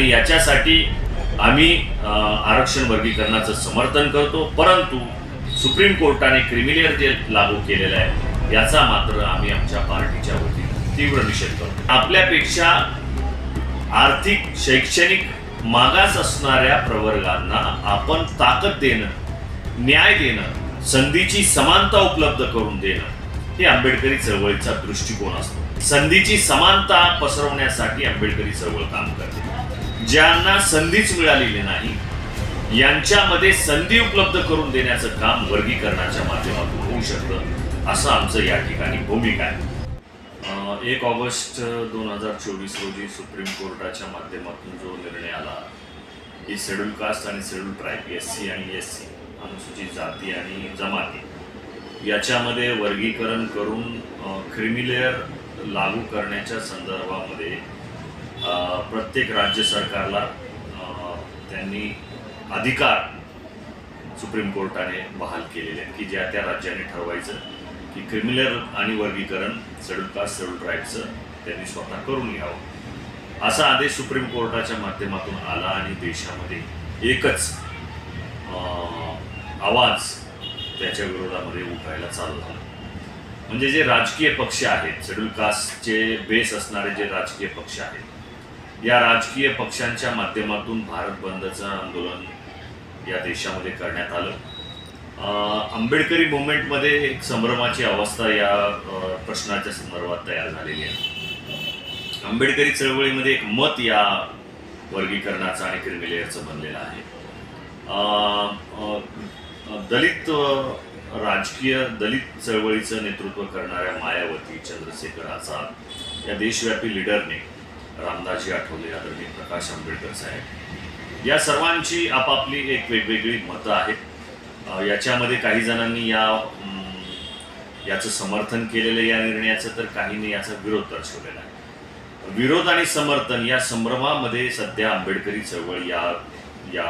आणि याच्यासाठी आम्ही आरक्षण वर्गीकरणाचं समर्थन करतो. परंतु सुप्रीम कोर्टाने क्रिमिलियर जे लागू केलेलं आहे याचा मात्र आम्ही आमच्या पार्टीच्या वतीने तीव्र निषेध करतो. आपल्यापेक्षा आर्थिक शैक्षणिक मागास असणाऱ्या प्रवर्गांना आपण ताकद देणं न्याय देणं संधीची समानता उपलब्ध करून देणं हे आंबेडकरी चळवळीचा दृष्टिकोन असतो. संधीची समानता पसरवण्यासाठी आंबेडकरी चळवळ काम करते. ज्यांना संधीच मिळालेली नाही यांच्यामध्ये संधी उपलब्ध करून देण्याचं काम वर्गीकरणाच्या माध्यमातून होऊ शकतं असं आमचं या ठिकाणी भूमिका आहे. एक ऑगस्ट दोन हजार चोवीस रोजी सुप्रीम कोर्टाच्या माध्यमातून जो निर्णय आला की शेड्यूल कास्ट आणि शेड्यूल ट्राईब एस सी आणि एस सी अनुसूचित जाती आणि जमाती याच्यामध्ये वर्गीकरण करून क्रिमिलेअर लागू करण्याच्या संदर्भामध्ये प्रत्येक राज्य सरकारला त्यांनी अधिकार सुप्रीम कोर्टाने बहाल केलेले आहेत की ज्या त्या राज्याने ठरवायचं की क्रिमिनल आणि वर्गीकरण शेड्यूल कास्ट शेड्यूल ट्राईबचं त्यांनी स्वतः करून घ्यावं. असा आदेश सुप्रीम कोर्टाच्या माध्यमातून आला आणि देशामध्ये एकच आवाज त्याच्या विरोधामध्ये उठायला चालू झाला. म्हणजे जे राजकीय पक्ष आहेत शेड्यूल कास्टचे बेस असणारे जे राजकीय पक्ष आहेत या राजकीय पक्षांच्या माध्यमातून भारत बंदचं आंदोलन या देशामध्ये करण्यात आलं. आंबेडकरी मुवमेंटमध्ये एक संभ्रमाची अवस्था या प्रश्नाच्या संदर्भात तयार झालेली आहे. आंबेडकरी चळवळीमध्ये एक मत या वर्गीकरणाचं आणि क्रिमिलेअरचं बनलेलं आहे. दलित राजकीय दलित चळवळीचं नेतृत्व करणाऱ्या मायावती चंद्रशेखर आझाद या देशव्यापी लिडरने रामदासजी आठवले आदरणीय प्रकाश आंबेडकर साहेब. या सर्वांची आपापली एक वेगवेगळी मतं आहेत. याच्यामध्ये काही जणांनी या याचं समर्थन केलेलं या निर्णयाचं तर काहींनी याचा विरोध दर्शवलेला आहे. विरोध आणि समर्थन या संभ्रमामध्ये सध्या आंबेडकरी चळवळ या या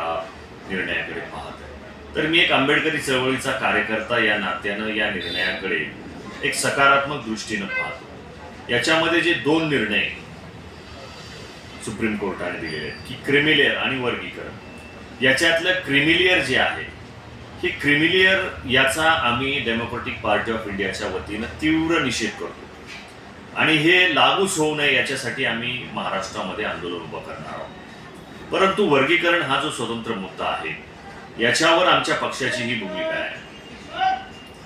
निर्णयाकडे पाहत आहे तर मी एक आंबेडकरी चळवळीचा कार्यकर्ता या नात्यानं या निर्णयाकडे एक सकारात्मक दृष्टीनं पाहतो. याच्यामध्ये जे दोन निर्णय सुप्रीम कोर्टाने दिलेले आहेत. की क्रिमिलेअर आणि वर्गीकरण. याच्यातलं क्रिमिलियर जे आहे हे क्रिमिलियर याचा आम्ही डेमोक्रेटिक पार्टी ऑफ इंडियाच्या वतीनं तीव्र निषेध करतो. आणि हे लागूच होऊ नये याच्यासाठी आम्ही महाराष्ट्रामध्ये आंदोलन उभं करणार आहोत. परंतु वर्गीकरण हा जो स्वतंत्र मुद्दा आहे याच्यावर आमच्या पक्षाची ही भूमिका आहे.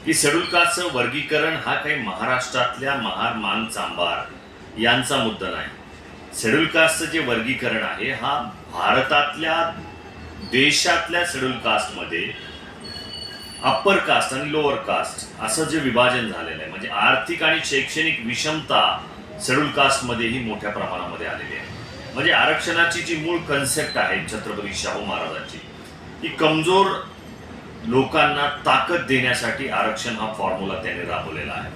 की शेड्यूल कास्टचं वर्गीकरण हा काही महाराष्ट्रातल्या महार मान चांबार यांचा मुद्दा नाही. शेड्यूल कास्टचं जे वर्गीकरण आहे हा भारतातल्या देशातल्या शेड्यूल कास्टमध्ये अप्पर कास्ट आणि लोअर कास्ट असं जे विभाजन झालेलं आहे म्हणजे आर्थिक आणि शैक्षणिक विषमता शेड्यूल कास्टमध्येही मोठ्या प्रमाणामध्ये आलेली आहे. म्हणजे आरक्षणाची जी मूळ कन्सेप्ट आहे छत्रपती शाहू महाराजांची ती कमजोर लोकांना ताकद देण्यासाठी आरक्षण हा फॉर्म्युला त्याने राबवलेला आहे.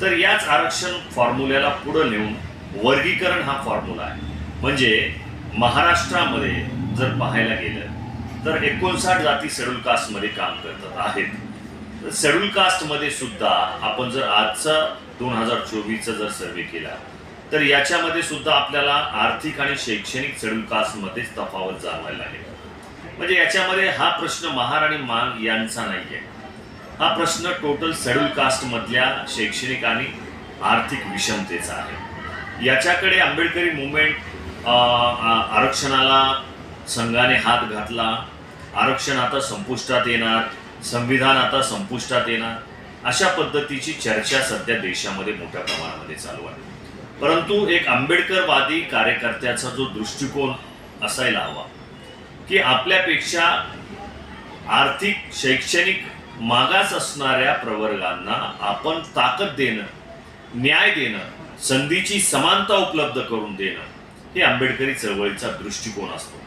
तर याच आरक्षण फॉर्म्युल्याला पुढं नेऊन वर्गीकरण हा फॉर्म्युला आहे. म्हणजे महाराष्ट्रामध्ये जर पाहायला गेलं तर एकोणसाठ जाती शेड्यूल कास्टमध्ये काम करतात आहेत. शेड्यूल कास्टमध्ये सुद्धा आपण जर आजचा दोन हजार चोवीसचा जर सर्वे केला तर याच्यामध्ये सुद्धा आपल्याला आर्थिक आणि शैक्षणिक शेड्यूल कास्टमध्येच तफावत जाणवायला लागेल. म्हणजे याच्यामध्ये हा प्रश्न महार आणि मान यांचा नाही आहे हा प्रश्न टोटल शेड्यूल कास्टमधल्या शैक्षणिक आणि आर्थिक विषमतेचा आहे. याच्याकडे आंबेडकरी मुवमेंट आरक्षणाला संघाने हात घातला. आरक्षण आता संपुष्टात येणार संविधान आता संपुष्टात येणार. अशा पद्धतीची चर्चा सध्या देशामध्ये मोठ्या प्रमाणामध्ये चालू आहे. परंतु एक आंबेडकरवादी कार्यकर्त्याचा जो दृष्टिकोन असायला हवा की आपल्यापेक्षा आर्थिक शैक्षणिक मागास असणाऱ्या प्रवर्गांना आपण ताकद देणं न्याय देणं संधीची समानता उपलब्ध करून देणं हे आंबेडकरी चळवळीचा दृष्टिकोन असतो.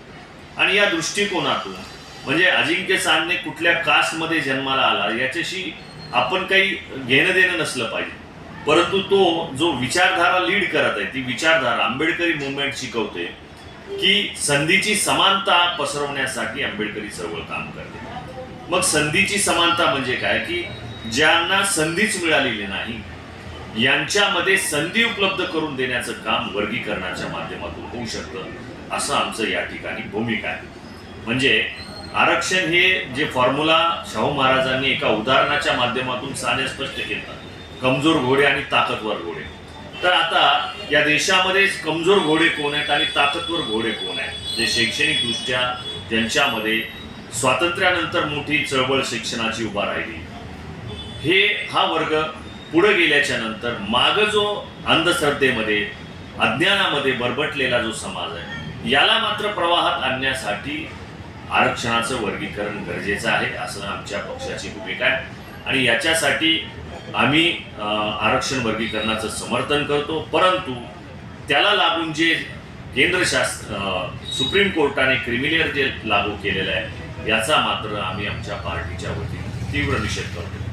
आणि या दृष्टिकोनातून म्हणजे अजिंक्य चांदणे कुठल्या कास्टमध्ये जन्माला आला याच्याशी आपण काही घेणं देणं नसलं पाहिजे. परंतु तो जो विचारधारा लीड करत आहे ती विचारधारा आंबेडकरी मुवमेंट शिकवते की संधीची समानता पसरवण्यासाठी आंबेडकरी चळवळ काम करते. मग संधीची समानता म्हणजे काय? की ज्यांना संधीच मिळालेली नाही यांच्यामध्ये संधी उपलब्ध करून देण्याचं काम वर्गीकरणाच्या माध्यमातून होऊ शकतं असं आमचं या ठिकाणी भूमिका आहे. म्हणजे आरक्षण हे जे फॉर्म्युला शाहू महाराजांनी एका उदाहरणाच्या माध्यमातून साने स्पष्ट केलं कमजोर घोडे आणि ताकदवर घोडे. तर आता या देशामध्ये कमजोर घोडे कोण आहेत आणि ताकदवर घोडे कोण आहेत? जे शैक्षणिकदृष्ट्या ज्यांच्यामध्ये स्वातंत्र्यानंतर मोठी चळवळ शिक्षणाची उभा राहिली. हे हा वर्ग पुढे गेल्याच्यानंतर माग जो अंधश्रद्धेमध्ये अज्ञानामध्ये बरबटलेला जो समाज आहे याला मात्र प्रवाहात आणण्यासाठी आरक्षणाचं वर्गीकरण गरजेचं आहे असं आमच्या पक्षाची भूमिका आहे. आणि याच्यासाठी आम्ही आरक्षण वर्गीकरणाचं समर्थन करतो परंतु त्याला लागून जे केंद्र शास्त्र सुप्रीम कोर्टाने क्रिमिनियर जे लागू केलेलं आहे याचा मात्र आम्ही आमच्या पार्टीच्या वतीने तीव्र निषेध करतो.